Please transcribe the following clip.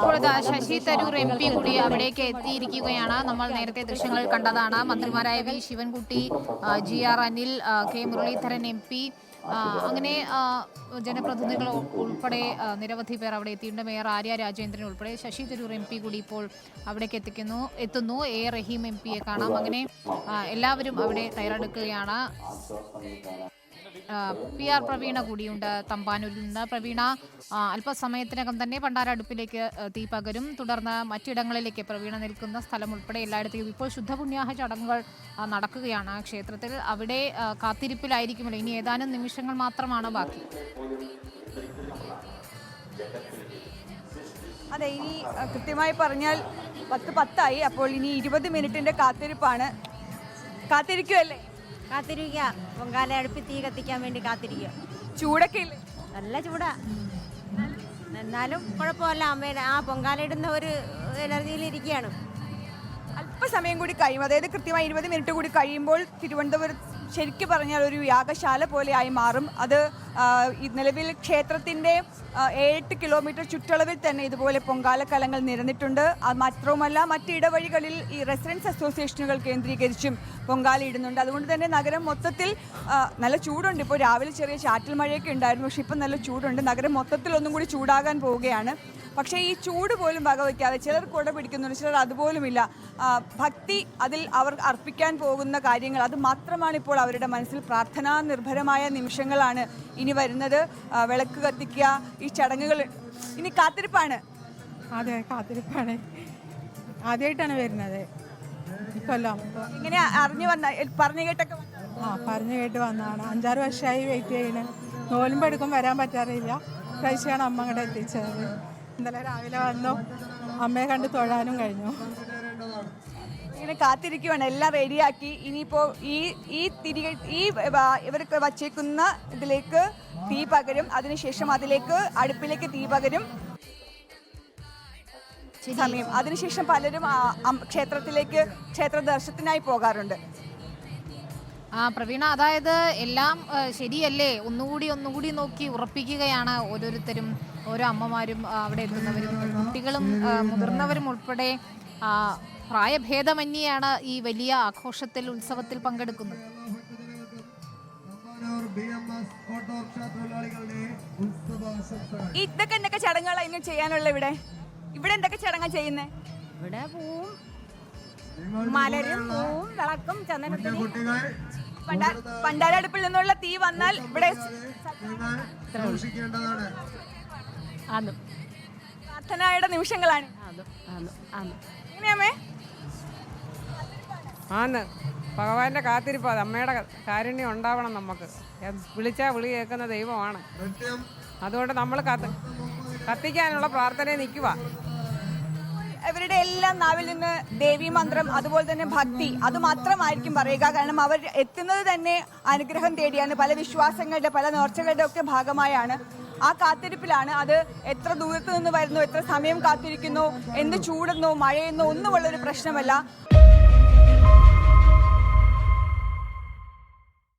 ഇപ്പോഴത്തെ Sasi Tharoor M P കൂടി അവിടേക്ക് എത്തിയിരിക്കുകയാണ്. നമ്മൾ നേരത്തെ ദൃശ്യങ്ങൾ കണ്ടതാണ്. മന്ത്രിമാരായ V Sivankutty G R Anil K Muraleedharan M P അങ്ങനെ ജനപ്രതിനിധികൾ ഉൾപ്പെടെ നിരവധി പേർ അവിടെ എത്തിയിട്ടുണ്ട്. മേയർ ആര്യ രാജേന്ദ്രൻ ഉൾപ്പെടെ ശശി തരൂർ എം പി കൂടി ഇപ്പോൾ അവിടേക്ക് എത്തിക്കുന്നു എത്തുന്നു. എ റഹീം എം പിയെ കാണാം. അങ്ങനെ എല്ലാവരും അവിടെ തയ്യാറെടുക്കുകയാണ്. പി ആർ പ്രവീണ കൂടിയുണ്ട് തമ്പാനൂരിൽ നിന്ന്. പ്രവീണ അല്പസമയത്തിനകം തന്നെ പണ്ടാര അടുപ്പിലേക്ക് തീ പകരും. തുടർന്ന് മറ്റിടങ്ങളിലേക്ക് പ്രവീണ നിൽക്കുന്ന സ്ഥലം ഉൾപ്പെടെ എല്ലായിടത്തേക്കും ഇപ്പോൾ ശുദ്ധപുണ്യാഹ ചടങ്ങുകൾ നടക്കുകയാണ് ക്ഷേത്രത്തിൽ. അവിടെ കാത്തിരിപ്പിലായിരിക്കുമല്ലോ. ഇനി ഏതാനും നിമിഷങ്ങൾ മാത്രമാണ് ബാക്കി. അതെ ഇനി കൃത്യമായി പറഞ്ഞാൽ പത്ത് പത്തായി. അപ്പോൾ ഇനി ഇരുപത് മിനിറ്റിന്റെ കാത്തിരിപ്പാണ്. കാത്തിരിക്കുമല്ലേ കാത്തിരിക്കുക. പൊങ്കാല അടുപ്പിൽ തീ കത്തിക്കാൻ വേണ്ടി കാത്തിരിക്കുക. ചൂടൊക്കെ ഇല്ലേ? നല്ല ചൂടാ. എന്നാലും കുഴപ്പമില്ല. അമ്മയുടെ ആ പൊങ്കാല ഇടുന്ന ഒരു എനർജിയിൽ ഇരിക്കുകയാണ്. അല്പസമയം കൂടി കഴിയും. അതായത് കൃത്യമായി ഇരുപത് മിനിറ്റ് കൂടി കഴിയുമ്പോൾ തിരുവനന്തപുരം ശരിക്കും പറഞ്ഞാൽ ഒരു യാഗശാല പോലെയായി മാറും. അത് നിലവിൽ ക്ഷേത്രത്തിന്റെ എട്ട് കിലോമീറ്റർ ചുറ്റളവിൽ തന്നെ ഇതുപോലെ പൊങ്കാലക്കലങ്ങൾ നിരന്നിട്ടുണ്ട്. മാത്രവുമല്ല മറ്റ് ഇടവഴികളിൽ ഈ റെസിഡൻസ് അസോസിയേഷനുകൾ കേന്ദ്രീകരിച്ചും പൊങ്കാല ഇടുന്നുണ്ട്. അതുകൊണ്ട് തന്നെ നഗരം മൊത്തത്തിൽ നല്ല ചൂടുണ്ട്. ഇപ്പോൾ രാവിലെ ചെറിയ ചാറ്റൽ മഴയൊക്കെ ഉണ്ടായിരുന്നു. പക്ഷേ ഇപ്പം നല്ല ചൂടുണ്ട്. നഗരം മൊത്തത്തിൽ ഒന്നും കൂടി ചൂടാകാൻ പോവുകയാണ്. പക്ഷേ ഈ ചൂട് പോലും വകവയ്ക്കാതെ ചിലർ കുട പിടിക്കുന്നുണ്ട് ചിലർ അതുപോലുമില്ല. ഭക്തി അതിൽ അവർ അർപ്പിക്കാൻ പോകുന്ന കാര്യങ്ങൾ അത് മാത്രമാണ് ഇപ്പോൾ അവരുടെ മനസ്സിൽ പ്രാർത്ഥനാ നിർഭരമായ നിമിഷങ്ങളാണ് ഇനി വരുന്നത്. വിളക്ക് കത്തിക്കുക ഈ ചടങ്ങുകൾ ഇനി കാത്തിരിപ്പാണ്. അതെ കാത്തിരിപ്പാണ്. ആദ്യമായിട്ടാണ് വരുന്നത്. ഇക്കൊല്ലം ഇങ്ങനെ അറിഞ്ഞു വന്ന പറഞ്ഞു കേട്ടൊക്കെ ആ പറഞ്ഞു കേട്ട് വന്നതാണ്. അഞ്ചാറ് വർഷമായി വെയിറ്റ് ചെയ്യണേ. നോലുമ്പെടുക്കും വരാൻ പറ്റാറില്ല. പ്രാവശ്യമാണ് അമ്മ അങ്ങോട്ട് എത്തിച്ചത്. ഇന്നലെ രാവിലെ വന്നു. അമ്മയെ കണ്ട് തൊഴാനും കഴിഞ്ഞു. ഇങ്ങനെ കാത്തിരിക്കുവാണ്. എല്ലാം റെഡിയാക്കി. ഇനിയിപ്പോൾ ഈ ഈ തിരികെ ഈ ഇവർക്ക് വച്ചേക്കുന്ന ഇതിലേക്ക് തീ പകരും. അതിനുശേഷം അതിലേക്ക് അടുപ്പിലേക്ക് തീ പകരും. സമയം. അതിനുശേഷം പലരും ക്ഷേത്രത്തിലേക്ക് ക്ഷേത്ര ദർശനത്തിനായി പോകാറുണ്ട്. ആ പ്രവീണ അതായത് എല്ലാം ശരിയല്ലേ? ഒന്നുകൂടി ഒന്നുകൂടി നോക്കി ഉറപ്പിക്കുകയാണ് ഓരോരുത്തരും ഓരോ അമ്മമാരും അവിടെ എത്തുന്നവരും. കുട്ടികളും മുതിർന്നവരും ഉൾപ്പെടെ ആ, പ്രായഭേദമന്യെയാണ് ഈ വലിയ ആഘോഷത്തിൽ ഉത്സവത്തിൽ പങ്കെടുക്കുന്നത്. ഇതൊക്കെ എന്തൊക്കെ ചടങ്ങുകളാണ് ഇനി ചെയ്യാനുള്ള ഇവിടെ? ഇവിടെ എന്തൊക്കെ ചടങ്ങാണ് ചെയ്യുന്നത് ഇവിടെ പൂവും. മലരും പൂവും വിളക്കും ചന്ദനത്തിരി പണ്ടാരടുപ്പിൽ നിന്നുള്ള തീ വന്നാൽ ഇവിടെ പ്രാർത്ഥനയുടെ നിമിഷങ്ങളാണ്. എങ്ങനെയാമേ ആന്ന് ഭഗവാന്റെ കാത്തിരിപ്പ് അത് അമ്മയുടെ കാരുണ്യം ഉണ്ടാവണം നമുക്ക്. വിളിച്ചാ വിളി കേൾക്കുന്ന ദൈവമാണ്. അതുകൊണ്ട് നമ്മൾ കത്ത് കത്തിക്കാനുള്ള പ്രാർത്ഥനയെ നിൽക്കുക ഇവരുടെ എല്ലാം നാവിൽ നിന്ന് ദേവി മന്ത്രം അതുപോലെ തന്നെ ഭക്തി അത് മാത്രമായിരിക്കും പറയുക. കാരണം അവർ എത്തുന്നത് തന്നെ അനുഗ്രഹം തേടിയാണ്. പല വിശ്വാസങ്ങളുടെ പല നേർച്ചകളുടെ ഒക്കെ ഭാഗമായാണ് ആ കാത്തിരിപ്പിലാണ്. അത് എത്ര ദൂരത്ത് നിന്ന് വരുന്നു എത്ര സമയം കാത്തിരിക്കുന്നു എന്ത് ചൂടെന്നോ മഴയെന്നോ ഒന്നുമുള്ള ഒരു പ്രശ്നമല്ല.